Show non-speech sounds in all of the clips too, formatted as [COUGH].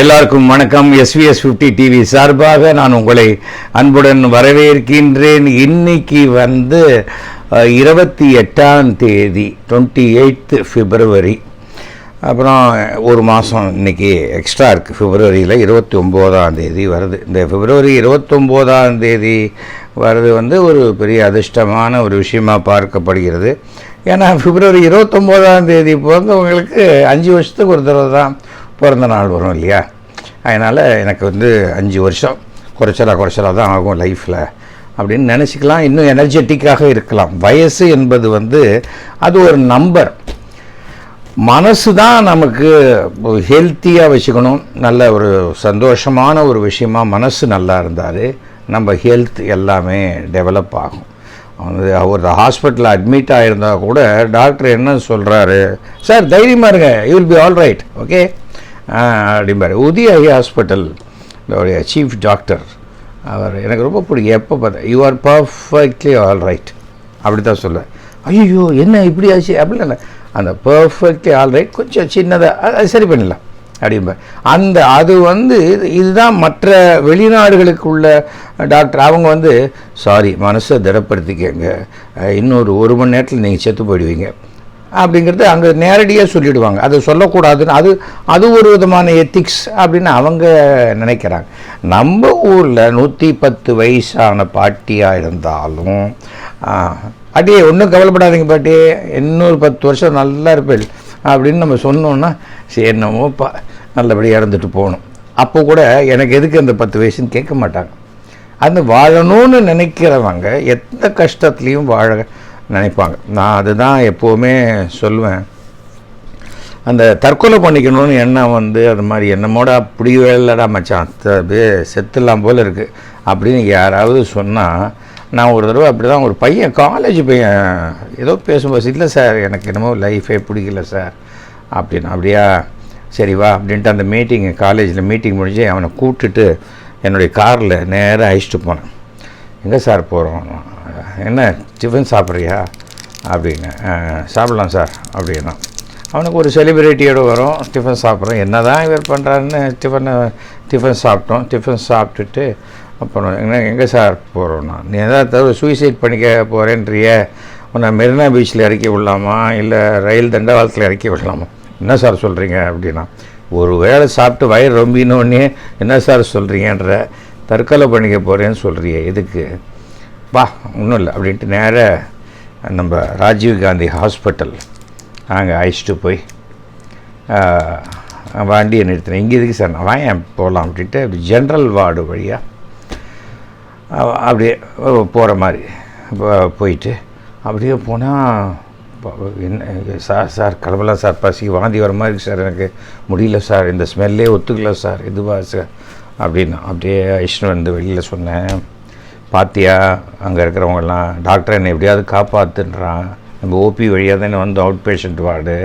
எல்லாருக்கும் வணக்கம். SVS fifty TV சார்பாக நான் உங்களை அன்புடன் வரவேற்கின்றேன். இன்னைக்கு வந்து இருபத்தி எட்டாம் தேதி டுவெண்ட்டி எயித்து பிப்ரவரி அப்புறம் ஒரு மாதம் இன்னைக்கு எக்ஸ்ட்ரா இருக்குது பிப்ரவரியில் இருபத்தி ஒம்போதாம் தேதி வருது. இந்த பிப்ரவரி இருபத்தொம்போதாம் தேதி வர்றது வந்து ஒரு பெரிய அதிர்ஷ்டமான ஒரு விஷயமாக பார்க்கப்படுகிறது. ஏன்னா பிப்ரவரி இருபத்தொம்போதாம் தேதி பிறந்தவங்களுக்கு அஞ்சு வருஷத்துக்கு ஒரு தடவை தான். பிறந்த நாள் வரும் இல்லையா? அதனால் எனக்கு வந்து அஞ்சு வருஷம் குறைச்சலாக குறைச்சலாக தான் ஆகும் லைஃப்பில் அப்படின்னு நினச்சிக்கலாம். இன்னும் எனர்ஜெட்டிக்காக இருக்கலாம். வயசு என்பது வந்து அது ஒரு நம்பர். மனசு தான் நமக்கு ஹெல்த்தியாக வச்சுக்கணும். நல்ல ஒரு சந்தோஷமான ஒரு விஷயமா மனசு நல்லா இருந்தால் நம்ம ஹெல்த் எல்லாமே டெவலப் ஆகும். வந்து அவர் ஹாஸ்பிட்டலில் அட்மிட் ஆகிருந்தால் கூட டாக்டர் என்ன சொல்கிறாரு சார் தைரியமாக இருங்க. You will be all right okay அப்படிம்பாரு. உதய ஐ ஹாஸ்பிட்டல் அவருடைய சீஃப் டாக்டர் அவர் எனக்கு ரொம்ப பிடிக்கும். எப்போ பார்த்தா you are perfectly all right அப்படி தான் சொல்லுவேன் ஐயோ என்ன இப்படி ஆச்சு? அப்படி இல்லை. அந்த பர்ஃபெக்ட்லி ஆல் ரைட் கொஞ்சம் சின்னதாக அது சரி பண்ணிடலாம். அப்படிம்ப அந்த அது வந்து இது- இதுதான் மற்ற வெளிநாடுகளுக்கு உள்ள டாக்டர் அவங்க வந்து சாரி மனசை திடப்படுத்திக்கங்க. இன்னொரு ஒரு மணி நேரத்தில் நீங்கள் செத்து போயிடுவீங்க. அப்படிங்கிறது அங்கே நேரடியாக சொல்லிடுவாங்க. அது சொல்லக்கூடாதுன்னு அது அது ஒரு விதமான எத்திக்ஸ் அப்படின்னு அவங்க நினைக்கிறாங்க. நம்ம ஊரில் நூற்றி பத்து வயசான பாட்டியாக இருந்தாலும் அடியே ஒன்றும் கவலைப்படாதீங்க பாட்டி. இன்னொரு பத்து வருஷம் நல்லா இருப்பேள் அப்படின்னு நம்ம சொன்னோன்னா சரி பா நல்லபடியாக இறந்துட்டு போகணும். அப்போ கூட எனக்கு எதுக்கு அந்த பத்து வயசுன்னு கேட்க மாட்டாங்க. அந்த வாழணும்னு நினைக்கிறவங்க எந்த கஷ்டத்துலேயும் வாழ நினைப்பாங்க. நான் அதுதான் எப்போவுமே சொல்லுவேன். அந்த தற்கொலை பண்ணிக்கணும்னு எண்ணம் வந்து அது மாதிரி என்னமோட அப்படி இல்லடா மச்சான். அப்படியே செத்துலாம் போல் இருக்குது அப்படின்னு யாராவது சொன்னால் நான் ஒரு தடவை அப்படி தான் ஒரு பையன் காலேஜ் பையன் ஏதோ பேசும்போது இல்லை சார் எனக்கு என்னமோ லைஃபே பிடிக்கல சார். அப்படின்னு அப்படியா? சரி வா அப்படின்ட்டு அந்த மீட்டிங் காலேஜில் மீட்டிங் முடிஞ்சு அவனை கூப்பிட்டுட்டு என்னுடைய காரில் நேராக அழைச்சிட்டு போனேன். எங்கே சார் போகிறோம் என்ன டிஃபன் சாப்பிட்றியா? அப்படின்னு. சாப்பிட்லாம் சார் அப்படின்னா. அவனுக்கு ஒரு செலிப்ரிட்டியோடு வரும் டிஃபன் சாப்பிட்றோம். என்ன தான் இவர் பண்ணுறாருன்னு டிஃபனை டிஃபன் சாப்பிட்டோம். டிஃபன் சாப்பிட்டுட்டு அப்புறம் என்ன எங்கே சார் போகிறோம்னா நீ ஏதாவது சூசைட் பண்ணிக்க போகிறேன்றிய உன்னை மெரினா பீச்சில் இறக்கி விடலாமா? இல்லை ரயில் தண்டவாளத்தில் இறக்கி விடலாமா? என்ன சார் சொல்கிறீங்க அப்படின்னா ஒரு வேளை சாப்பிட்டு வயிறு ரொம்பினோடனே என்ன சார் சொல்கிறீங்கன்ற தற்கொலை பண்ணிக்க போகிறேன்னு சொல்கிறியே எதுக்கு? வா ஒன்றும் இல்லை அப்படின்ட்டு நேராக நம்ம ராஜீவ் காந்தி ஹாஸ்பிட்டல் நாங்கள் அழைச்சிட்டு போய் வண்டியை நிறுத்தினேன். இங்கே எதுக்கு சார் நான் வாங்க போகலாம் அப்படின்ட்டு அப்படி ஜென்ரல் வார்டு வழியாக அப்படியே போகிற மாதிரி போ- போயிட்டு அப்படியே போனால் என்ன சார் சார் கிளம்பலாம் சார் பசி வாந்தி வர மாதிரி இருக்குது சார் எனக்கு முடியல சார் இந்த ஸ்மெல்லே ஒத்துக்கல சார் இதுவா சார் அப்படின்னு அப்படியே ஐஷ்ணு வந்து வெளியில் சொன்னேன். பாத்தியா? அங்கே இருக்கிறவங்கெல்லாம் டாக்டர் என்னை எப்படியாவது காப்பாற்றுன்றான் நம்ம ஓபி வழியாக தானே வந்து அவுட் பேஷண்ட் வார்டு.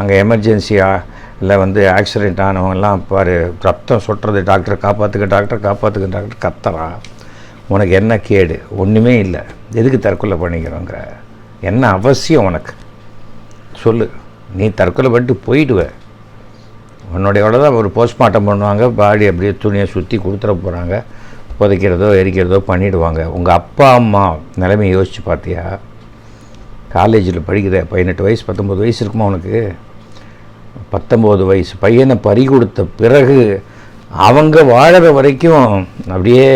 அங்கே எமர்ஜென்சியாக இல்லை வந்து ஆக்சிடென்ட் ஆனவங்கெல்லாம் பாரு ரத்தம் சொட்டுறது டாக்டர் காப்பாற்றுக்க டாக்டர் காப்பாற்றுக்க டாக்டர் கத்துறான் உனக்கு என்ன கேடு? ஒன்றுமே இல்லை. எதுக்கு தற்கொலை பண்ணிக்கிறோங்கிற? என்ன அவசியம் உனக்கு? சொல்லு. நீ தற்கொலை பண்ணிட்டு போயிடுவ. உன்னுடையோட தான் ஒரு போஸ்ட்மார்ட்டம் பண்ணுவாங்க. பாடி அப்படியே துணியை சுற்றி கொடுத்துட போகிறாங்க புதைக்கிறதோ எரிக்கிறதோ பண்ணிடுவாங்க. உங்கள் அப்பா அம்மா நிலைமையை யோசித்து பார்த்தியா? காலேஜில் படிக்கிற பதினெட்டு வயசு பத்தொம்போது வயசு இருக்குமா உனக்கு? பத்தொம்போது வயசு பையனை பறி கொடுத்த பிறகு அவங்க வாழற வரைக்கும் அப்படியே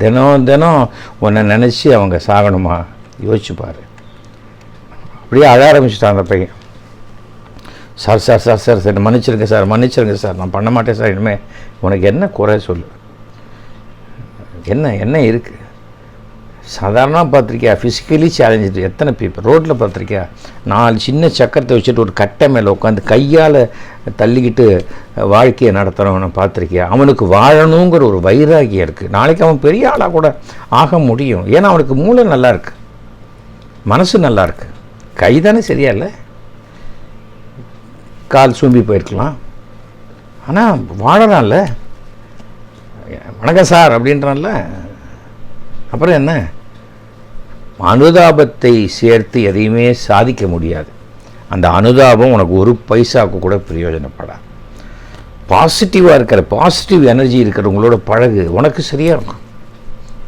தினம் தினம் உன்னை நினச்சி அவங்க சாகணுமா? யோசிச்சு அப்படியே அழ ஆரம்பிச்சிட்டான் அந்த பையன். Sir sir sir sir sir மன்னிச்சிருங்க சார் மன்னிச்சிருங்க சார் நான் பண்ண மாட்டேன் சார் இனிமேல் உனக்கு என்ன குறை சொல்லு? என்ன என்ன இருக்குது சாதாரணமாக பார்த்துருக்கியா? ஃபிசிக்கலி சேலஞ்சு எத்தனை பீப்புள் ரோட்டில் பார்த்துருக்கியா? நாலு சின்ன சக்கரத்தை வச்சுட்டு ஒரு கட்டை மேலே உட்காந்து கையால் தள்ளிக்கிட்டு வாழ்க்கையை நடத்துகிறவனை பார்த்துருக்கியா? அவனுக்கு வாழணுங்கிற ஒரு வைராகியம் இருக்குது நாளைக்கு அவன் பெரிய ஆளாக கூட ஆக முடியும். ஏன்னா அவனுக்கு மூளை நல்லாயிருக்கு மனசு நல்லாயிருக்கு கை தானே சரியா இல்லை? கால் சூம்பி போயிருக்கலாம். ஆனால் வாழலாம்ல வணக்கம் சார் அப்படின்றான்ல. அப்புறம் என்ன? அனுதாபத்தை சேர்த்து எதையுமே சாதிக்க முடியாது. அந்த அனுதாபம் உனக்கு ஒரு பைசாவுக்கு கூட பிரயோஜனப்படாது. பாசிட்டிவாக இருக்கிற பாசிட்டிவ் எனர்ஜி இருக்கிறவங்களோட பழகு. உனக்கு சரியாக இருக்கும்.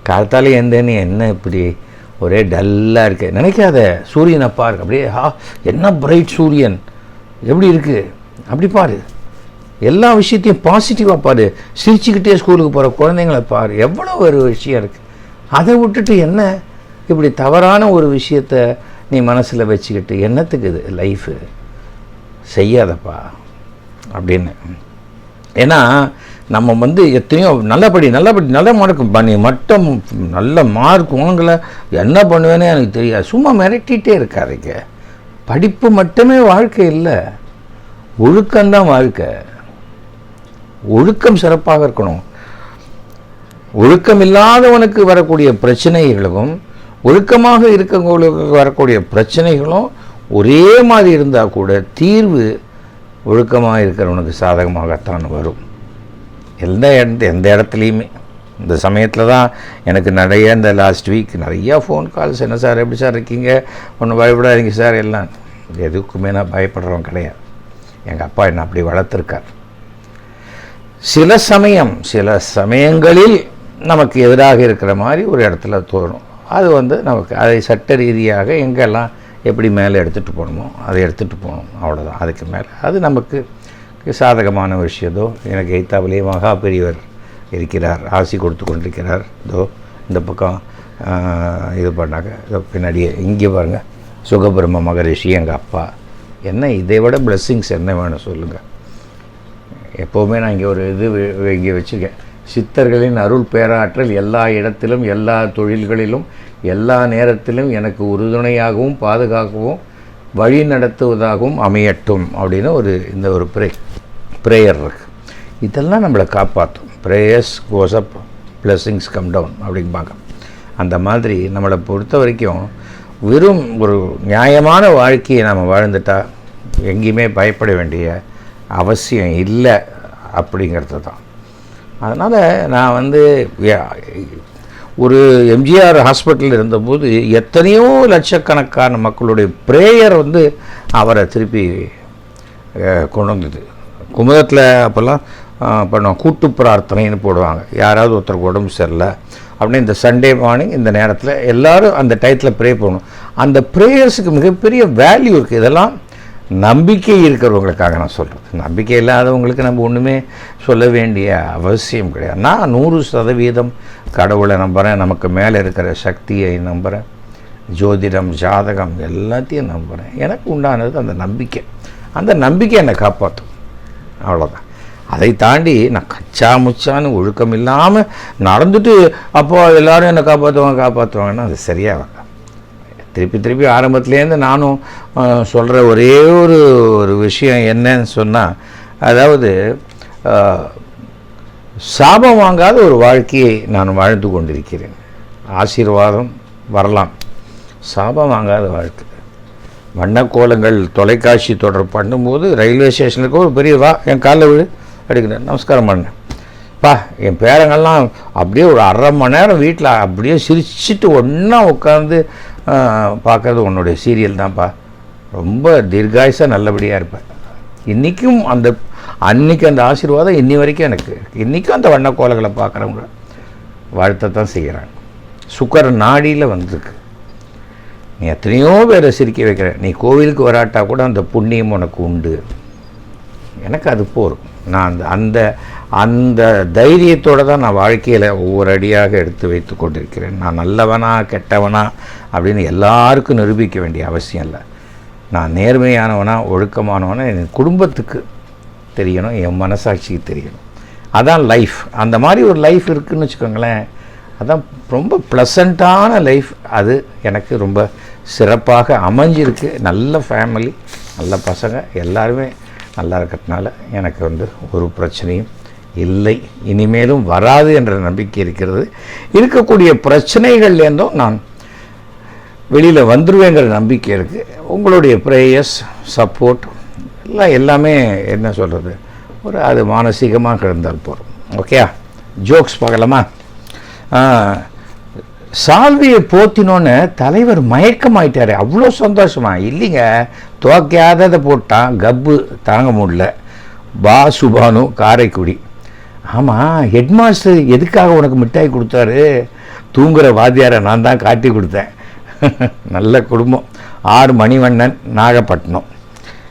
காலத்தால் எந்தேன்னு என்ன இப்படி ஒரே டல்லாக இருக்கு. நினைக்காத சூரியனை பாரு அப்படியே ஆ என்ன பிரைட் சூரியன்? எப்படி இருக்குது அப்படி பாரு. எல்லா விஷயத்தையும் பாசிட்டிவாக பாரு. சிரிச்சுக்கிட்டே ஸ்கூலுக்கு போகிற குழந்தைங்கள பாரு. எவ்வளோ ஒரு விஷயம் இருக்குது அதை விட்டுட்டு என்ன? இப்படி தவறான ஒரு விஷயத்த நீ மனசில் வச்சுக்கிட்டு என்னத்துக்கு இது? லைஃபு செய்யாதப்பா. அப்படின்னு. ஏன்னா நம்ம வந்து எத்தனையோ நல்லபடி நல்லபடி நல்ல மார்க் பண்ணி மட்டும் நல்ல மார்க் வாங்கலை. என்ன பண்ணுவேன்னு எனக்கு தெரியாது. சும்மா மிரட்டிகிட்டே இருக்காருங்க படிப்பு மட்டுமே வாழ்க்கை இல்லை. ஒழுக்கம்தான் வாழ்க்கை. ஒழுக்கம் சிறப்பாக இருக்கணும். ஒழுக்கம் இல்லாதவனுக்கு வரக்கூடிய பிரச்சனைகளும் ஒழுக்கமாக இருக்கவங்களுக்கு வரக்கூடிய பிரச்சனைகளும் ஒரே மாதிரி இருந்தால் கூட தீர்வு ஒழுக்கமாக இருக்கிறவனுக்கு சாதகமாகத்தான் வரும். எந்த இடத்து எந்த இடத்துலையுமே. இந்த சமயத்தில் தான் எனக்கு நிறைய இந்த லாஸ்ட் வீக் நிறையா ஃபோன் கால்ஸ் என்ன சார் எப்படி சார் இருக்கீங்க? ஒன்றும் பயப்படாதீங்க சார் எல்லாம். எதுக்குமே நான் பயப்படுறவன் கிடையாது. எங்கள் அப்பா என்னை அப்படி வளர்த்துருக்கார். சில சமயம் சில சமயங்களில் நமக்கு எதிராக இருக்கிற மாதிரி ஒரு இடத்துல தோணும். அது வந்து நமக்கு அதை சட்ட ரீதியாக எங்கெல்லாம் எப்படி மேலே எடுத்துகிட்டு போகணுமோ அதை எடுத்துகிட்டு போகணும். அவ்வளோதான் அதுக்கு மேலே. அது நமக்கு சாதகமான விஷயத்தோ எனக்கு எய்த்தாவிலேயே மகா பெரியவர் இருக்கிறார். ஆசி கொடுத்து கொண்டிருக்கிறார். இதோ இந்த பக்கம் இது பண்ணாங்க. இதோ பின்னாடியே இங்கே பாருங்கள் சுகபிரம்ம மகரிஷி எங்கள் அப்பா. என்ன இதை விட பிளெஸ்ஸிங்ஸ் என்ன வேணும் சொல்லுங்கள் எப்போவுமே நான் இங்கே ஒரு இது இங்கே வச்சுருக்கேன். சித்தர்களின் அருள் பேராற்றல் எல்லா இடத்திலும் எல்லா தொழில்களிலும் எல்லா நேரத்திலும் எனக்கு உறுதுணையாகவும் பாதுகாக்கவும் வழி நடத்துவதாகவும் அமையட்டும் அப்படின்னு ஒரு இந்த ஒரு ப்ரே ப்ரேயர் இருக்குது இதெல்லாம் நம்மளை காப்பாற்றும் prayers goes up come down அப்படிம்பாங்க அந்த மாதிரி நம்மளை பொறுத்த வரைக்கும் வெறும் ஒரு நியாயமான வாழ்க்கையை நம்ம வாழ்ந்துட்டால் எங்கேயுமே பயப்பட வேண்டிய அவசியம் இல்லை அப்படிங்கிறது தான். அதனால் நான் வந்து ஒரு எம்ஜிஆர் ஹாஸ்பிட்டலில் இருந்தபோது எத்தனையோ லட்சக்கணக்கான மக்களுடைய ப்ரேயர் வந்து அவரை திருப்பி கொண்டு வந்தது. குமுதத்தில் அப்போல்லாம் அஹ், பண்ணுவோம் கூட்டு பிரார்த்தனைன்னு போடுவாங்க. யாராவது ஒருத்தருக்கு உடம்பு சரியில்லை அப்படின்னு இந்த சண்டே மார்னிங் இந்த நேரத்தில் எல்லோரும் அந்த டயத்தில் ப்ரே பண்ணணும். அந்த ப்ரேயர்ஸுக்கு மிகப்பெரிய வேல்யூ இருக்குது இதெல்லாம் நம்பிக்கை இருக்கிறவங்களுக்காக நான் சொல்கிறது நம்பிக்கை இல்லாதவங்களுக்கு நம்ம ஒன்றுமே சொல்ல வேண்டிய அவசியம் கிடையாது. நான் நூறு சதவீதம் கடவுளை நம்புகிறேன் நமக்கு மேலே இருக்கிற சக்தியை நம்புகிறேன் ஜோதிடம் ஜாதகம் எல்லாத்தையும் நம்புகிறேன் எனக்கு உண்டானது அந்த நம்பிக்கை. அந்த நம்பிக்கை என்னை காப்பாற்றும் அவ்வளோதான் அதை தாண்டி நான் கச்சா முச்சான்னு ஒழுக்கம் இல்லாமல் நடந்துட்டு அப்போது எல்லோரும் என்னை காப்பாற்றுவாங்க காப்பாற்றுவாங்கன்னா அது சரியாக திருப்பி திருப்பி ஆரம்பத்துலேருந்து நானும் சொல்கிற ஒரே ஒரு ஒரு விஷயம் என்னன்னு சொன்னால் அதாவது சாபம் வாங்காத ஒரு வாழ்க்கையை நான் வாழ்ந்து கொண்டிருக்கிறேன். ஆசீர்வாதம் வரலாம். சாபம் வாங்காத வாழ்க்கை. வண்ணக்கோலங்கள் தொலைக்காட்சி தொடர் பண்ணும்போது ரயில்வே ஸ்டேஷனுக்கு ஒரு பெரிய வா என் காலில் விழு அடிக்கிறேன். நமஸ்காரம் பண்ணேன் அப்பா என் பேரங்கள்லாம் அப்படியே ஒரு அரை மணி நேரம் வீட்டில் அப்படியே சிரிச்சிட்டு ஒன்றா உட்காந்து பார்க்கறது உன்னுடைய சீரியல் தான்ப்பா. ரொம்ப தீர்காயுசாக நல்லபடியாக இருப்பேன் இன்றைக்கும் அந்த அன்னைக்கு அந்த ஆசீர்வாதம் இன்னி வரைக்கும் எனக்கு இன்றைக்கும் அந்த வண்ணக்கோலங்களை பார்க்குறவங்க வாழ்த்தத்தான் செய்கிறாங்க சுக்கர நாடியில் வந்திருக்கு. நீ எத்தனையோ பேரை சிரிக்க வைக்கிற. நீ கோவிலுக்கு வராட்டா கூட அந்த புண்ணியம் உனக்கு உண்டு. எனக்கு அது போரும். நான் அந்த அந்த அந்த தைரியத்தோடு தான் நான் வாழ்க்கையில் ஒவ்வொரு அடியாக எடுத்து வைத்து கொண்டிருக்கிறேன். நான் நல்லவனா கெட்டவனா அப்படின்னு எல்லாருக்கும் நிரூபிக்க வேண்டிய அவசியம் இல்லை. நான் நேர்மையானவனா ஒழுக்கமானவனா என் குடும்பத்துக்கு தெரியணும் என் மனசாட்சிக்கு தெரியணும். அதான் லைஃப் அந்த மாதிரி ஒரு லைஃப் இருக்குன்னு வச்சுக்கோங்களேன் அதான் ரொம்ப ப்ளசண்ட்டான லைஃப் அது எனக்கு ரொம்ப சிறப்பாக அமைஞ்சிருக்கு. நல்ல ஃபேமிலி நல்ல பசங்க எல்லாருமே நல்லா இருக்கிறதுனால எனக்கு வந்து ஒரு பிரச்சனையும் இல்லை. இனிமேலும் வராது என்ற நம்பிக்கை இருக்கிறது. இருக்கக்கூடிய பிரச்சனைகள்லேருந்தும் நான் வெளியில் வந்துடுவேங்கிற நம்பிக்கை இருக்குது உங்களுடைய ப்ரேயர்ஸ் சப்போர்ட் எல்லாம் எல்லாமே என்ன சொல்கிறது ஒரு அது மானசீகமாக இருந்தால் போகிறோம் ஓகே ஜோக்ஸ் பார்க்கலாமா? சால்வியை போத்தினோன்னு தலைவர் மயக்கமாயிட்டார். அவ்வளோ சந்தோஷமா? இல்லைங்க. துவக்காததை போட்டான். கப்பு தாங்க முடியல. பா சுபானு காரைக்குடி. ஆமாம் ஹெட்மாஸ்டர் எதுக்காக உனக்கு மிட்டாய் கொடுத்தாரு? தூங்குற வாத்தியாரை நான் தான் காட்டி கொடுத்தேன். [LAUGHS] நல்ல குடும்பம். ஆர் மணிவண்ணன் நாகப்பட்டினம்.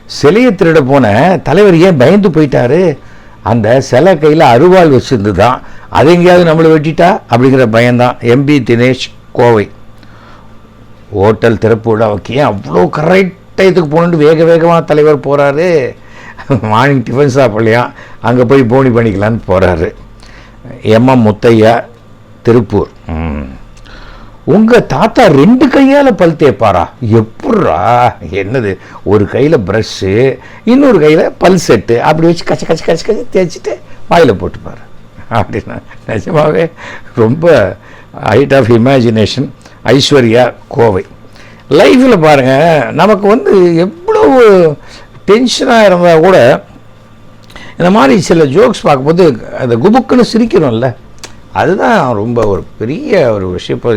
சிலையை திருட போன தலைவர் ஏன் பயந்து போயிட்டாரு? அந்த சிலை கையில் அருவாள் வச்சுருந்து தான் அது எங்கேயாவது நம்மளை வெட்டிட்டா? அப்படிங்கிற பயம்தான். எம்பி தினேஷ் கோவை. ஹோட்டல் திறப்பு விழாவுக்கு ஏன் அவ்வளோ கரெக்ட் இதுக்கு போகணுன்ட்டு வேக வேகமாக தலைவர் போகிறாரு மார்னிங் டிஃபன் சாப்பிடலையா? அங்கே போய் போனி பண்ணிக்கலான்னு போகிறாரு எம்எம் முத்தையா திருப்பூர். உங்கள் தாத்தா ரெண்டு கையால் பல் தேய்ப்பாரா? எப்பட்றா? என்னது? ஒரு கையில் ப்ரஷ்ஷு இன்னொரு கையில் பல் செட்டு அப்படி வச்சு கச்ச கச்ச கச்ச கச்ச தேய்ச்சிட்டு வாயில் போட்டுப்பார். அப்படின்னா நிஜமாகவே ரொம்ப height of imagination Aishwarya Kovai. லைஃப்பில் பாருங்கள் நமக்கு வந்து எவ்வளவு டென்ஷனாக இருந்தால் கூட இந்த மாதிரி சில ஜோக்ஸ் பார்க்கும்போது அந்த குபுக்குன்னு சிரிக்கிறோம்ல. அதுதான் ரொம்ப ஒரு பெரிய ஒரு விஷயம். இப்போ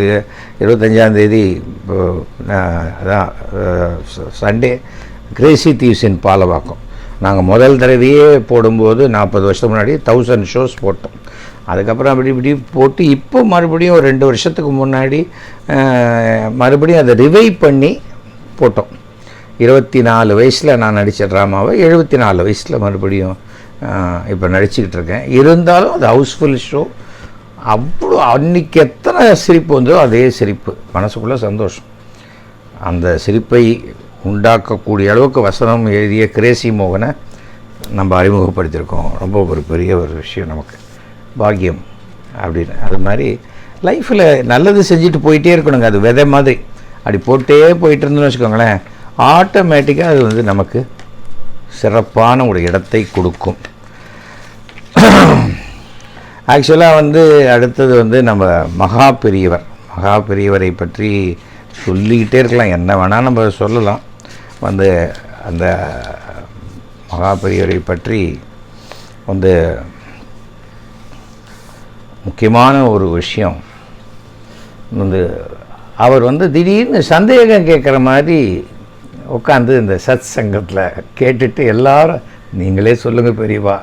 இருபத்தஞ்சாந்தேதி அதான் Sunday crazy thieves in Palavakkam. நாங்கள் முதல் தடவையே போடும்போது நாற்பது வருஷத்துக்கு முன்னாடி தௌசண்ட் ஷோஸ் போட்டோம். அதுக்கப்புறம் அப்படி இப்படி போட்டு இப்போ மறுபடியும் ஒரு ரெண்டு வருஷத்துக்கு முன்னாடி மறுபடியும் அதை ரிவைவ் பண்ணி போட்டோம். இருபத்தி நாலு வயசில் நான் நடித்த ட்ராமாவை எழுபத்தி நாலு வயசில் மறுபடியும் இப்போ நடிச்சுக்கிட்டு இருக்கேன். இருந்தாலும் அது ஹவுஸ்ஃபுல் ஷோ. அவ்வளோ அன்னைக்கு எத்தனை சிரிப்பு வந்ததோ அதே சிரிப்பு. மனசுக்குள்ளே சந்தோஷம். அந்த சிரிப்பை உண்டாக்கக்கூடிய அளவுக்கு வசனம் எழுதிய கிரேசி மோகனை நம்ம அறிமுகப்படுத்தியிருக்கோம். ரொம்ப ஒரு பெரிய ஒரு விஷயம் நமக்கு. பாக்கியம் அப்படின்னு. அது மாதிரி லைஃப்பில் நல்லது செஞ்சுட்டு போயிட்டே இருக்கணுங்க. அது விதை மாதிரி. அப்படி போட்டே போயிட்டு இருந்தோம்னு வச்சுக்கோங்களேன். ஆட்டோமேட்டிக்காக அது வந்து நமக்கு சிறப்பான ஒரு இடத்தை கொடுக்கும். ஆக்சுவலாக வந்து அடுத்தது வந்து நம்ம மகா பெரியவர் மகா பெரியவரை பற்றி சொல்லிக்கிட்டே இருக்கலாம். என்ன வேணால் நம்ம சொல்லலாம். வந்து அந்த மகா பெரியவரை பற்றி வந்து முக்கியமான ஒரு விஷயம் வந்து அவர் வந்து திடீர்னு சந்தேகம் கேட்குற மாதிரி உட்காந்து இந்த சத் சங்கத்தில் கேட்டுட்டு எல்லாரும் நீங்களே சொல்லுங்கள் பெரியவா.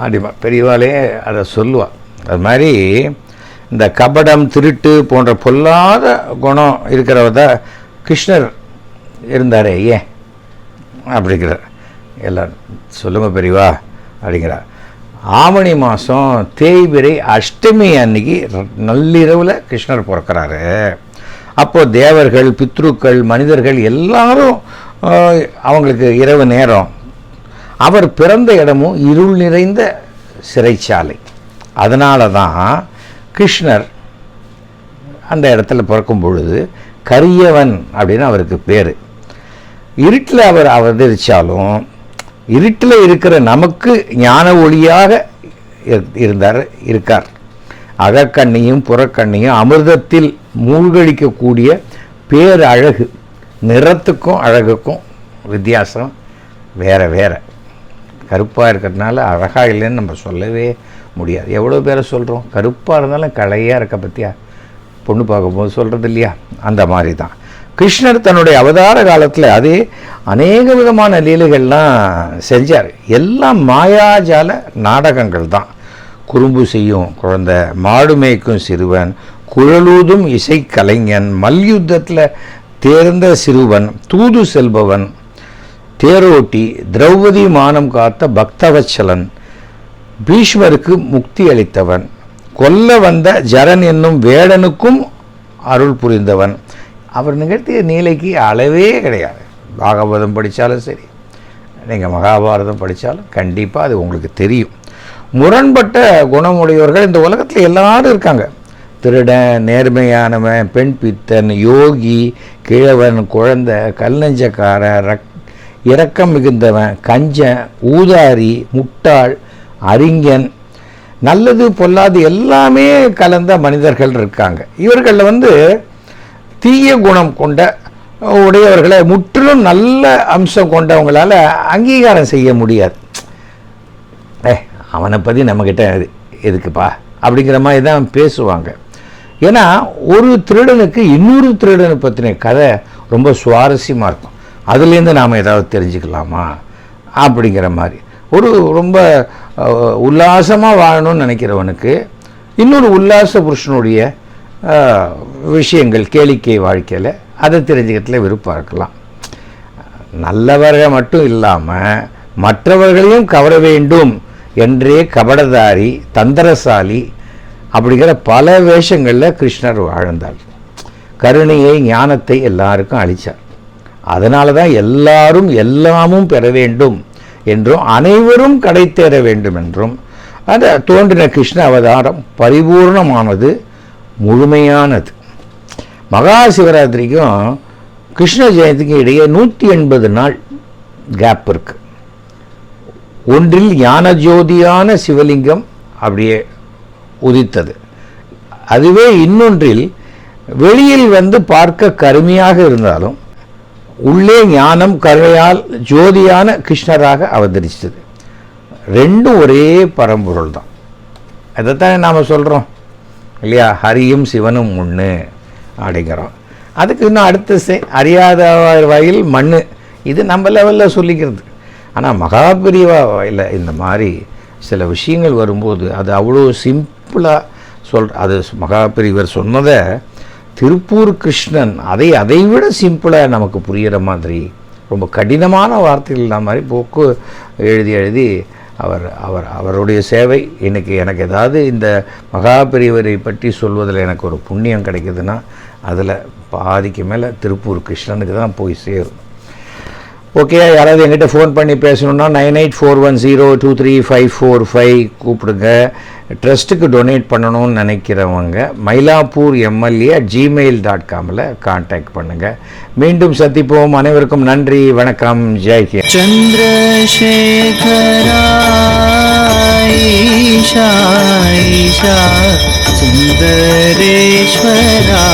ஆடிமா பெரியவாளே அதை சொல்லுவா. அது மாதிரி இந்த கபடம் திருட்டு போன்ற பொல்லாத குணம் இருக்கிறவத கிருஷ்ணர் இருந்தாரே ஏன்? அப்படிங்கிறார். எல்லாரும் சொல்லுங்கள் பெரியவா அப்படிங்கிறார். ஆவணி மாதம் தேய்பிரை அஷ்டமி அன்னைக்கு நள்ளிரவில் கிருஷ்ணர் பிறக்கிறாரு. அப்போ தேவர்கள் பித்ருக்கள் மனிதர்கள் எல்லாரும் அவங்களுக்கு இரவு நேரம். அவர் பிறந்த இடமும் இருள் நிறைந்த சிறைச்சாலை. அதனால தான் கிருஷ்ணர் அந்த இடத்துல பிறக்கும் பொழுது கரியவன் அப்படின்னு அவருக்கு பேர். இருட்டில் அவர் அவதரித்தாலும் இருட்டில் இருக்கிற நமக்கு ஞான ஒளியாக இரு- இருந்தார் இருக்கார். அகக்கண்ணியும் புறக்கண்ணியும் அமிர்தத்தில் மூழ்கடிக்கக்கூடிய பேரழகு. நிறத்துக்கும் அழகுக்கும் வித்தியாசம் வேற வேற. கருப்பாக இருக்கிறதுனால அழகாக இல்லைன்னு நம்ம சொல்லவே முடியாது. எவ்வளோ பேரை சொல்கிறோம் கருப்பாக இருந்தாலும் கலையாக இருக்க பற்றியா பொண்ணு பார்க்கும்போது சொல்கிறது இல்லையா? அந்த மாதிரி தான் கிருஷ்ணர் தன்னுடைய அவதார காலத்தில் அதே அநேக விதமான லீலைகள்லாம் செஞ்சார். எல்லாம் மாயாஜால நாடகங்கள் தான் குறும்பு செய்யும் குழந்தை மாடு மேய்க்கும் சிறுவன் குழலூதும் இசைக்கலைஞன் மல்யுத்தத்தில் தேர்ந்த சிறுவன் தூது செல்பவன் தேரோட்டி திரௌபதி மானம் காத்த பக்தவச்சலன் பீஷ்மருக்கு முக்தி அளித்தவன் கொல்ல வந்த ஜரன் என்னும் வேடனுக்கும் அருள் புரிந்தவன். அவர் நிகழ்த்திய நீலைக்கு அளவே கிடையாது. பாகவதம் படித்தாலும் சரி நீங்கள் மகாபாரதம் படித்தாலும் கண்டிப்பாக அது உங்களுக்கு தெரியும். முரண்பட்ட குணமுடையவர்கள் இந்த உலகத்தில் எல்லாரும் இருக்காங்க. திருடன் நேர்மையானவன் பெண் பித்தன் யோகி கிழவன் குழந்தை கல்நெஞ்சக்காரன் ரக் இரக்கம் மிகுந்தவன் கஞ்சன் ஊதாரி முட்டாள் அறிஞன் நல்லது பொல்லாது எல்லாமே கலந்த மனிதர்கள் இருக்காங்க. இவர்களில் வந்து தீய குணம் கொண்ட உடையவர்களை முற்றிலும் நல்ல அம்சம் கொண்டவங்களால் அங்கீகாரம் செய்ய முடியாது. அவனை பற்றி நம்மக்கிட்ட எதுக்குப்பா? அப்படிங்கிற மாதிரி தான் பேசுவாங்க. ஏன்னா ஒரு திருடனுக்கு இன்னொரு திருடனை பற்றின கதை ரொம்ப சுவாரஸ்யமாக இருக்கும். அதுலேருந்து நாம் ஏதாவது தெரிஞ்சுக்கலாமா? அப்படிங்கிற மாதிரி. ஒரு ரொம்ப உல்லாசமாக வாழணும்னு நினைக்கிறவனுக்கு இன்னொரு உல்லாச புருஷனுடைய விஷயங்கள் கேளிக்கை வாழ்க்கையில் அதை தெரிஞ்சுக்கிறதுல விருப்பம் இருக்கலாம். நல்லவர்கள் மட்டும் இல்லாமல் மற்றவர்களையும் கவர வேண்டும். என்றே கபடதாரி தந்திரசாலி அப்படிங்கிற பல வேஷங்களில் கிருஷ்ணர் வாழ்ந்தார். கருணையை ஞானத்தை எல்லாருக்கும் அளித்தார் அதனால தான் எல்லாரும் எல்லாமும் பெற வேண்டும் என்றும் அனைவரும் கடை தேர வேண்டும் என்றும் அந்த தோன்றின கிருஷ்ண அவதாரம் பரிபூர்ணமானது முழுமையானது. மகா சிவராத்திரிக்கும் கிருஷ்ண ஜெயந்திக்கும் இடையே நூற்றி எண்பது நாள் கேப் இருக்குது ஒன்றில் ஞான ஜோதியான சிவலிங்கம் அப்படியே உதித்தது. அதுவே இன்னொன்றில் வெளியில் வந்து பார்க்க கருமையாக இருந்தாலும் உள்ளே ஞானம் கருணையால் ஜோதியான கிருஷ்ணராக அவதரிச்சது. ரெண்டும் ஒரே பரம்பொருள் தான். அதைத்தானே நாம் சொல்கிறோம் இல்லையா? ஹரியும் சிவனும் ஒன்று அப்படிங்கிறோம். அதுக்கு இன்னும் அடுத்த சே அறியாத வாயில் மண் இது நம்ம லெவலில் சொல்லிக்கிறது. ஆனால் மகாபிரிவா இல்லை இந்த மாதிரி சில விஷயங்கள் வரும்போது அது அவ்வளோ சிம்பிளாக சொல் அது மகாபிரிவர் சொன்னதை திருப்பூர் கிருஷ்ணன் அதை அதை விட சிம்பிளாக நமக்கு புரிகிற மாதிரி ரொம்ப கடினமான வார்த்தைகள் மாதிரி போக்கு எழுதி எழுதி அவர் அவர் அவருடைய சேவை. இன்றைக்கி எனக்கு ஏதாவது இந்த மகாபெரியவரை பற்றி சொல்வதில் எனக்கு ஒரு புண்ணியம் கிடைக்குதுன்னா அதில் பாதிக்கு மேலே திருப்பூர் கிருஷ்ணனுக்கு தான் போய் சேரும். ஓகே யாராவது எங்கிட்ட ஃபோன் பண்ணி பேசணுன்னா nine eight four one zero two three five four five கூப்பிடுங்க. ட்ரஸ்ட்டுக்கு டொனேட் பண்ணணும்னு நினைக்கிறவங்க மயிலாப்பூர் எம்எல்ஏ ஜிமெயில் டாட் காமில் காண்டாக்ட் பண்ணுங்கள் மீண்டும் சந்திப்போம். அனைவருக்கும் நன்றி. வணக்கம். ஜெய்கே சந்திரசேகரா சுந்தரேஸ்வரா.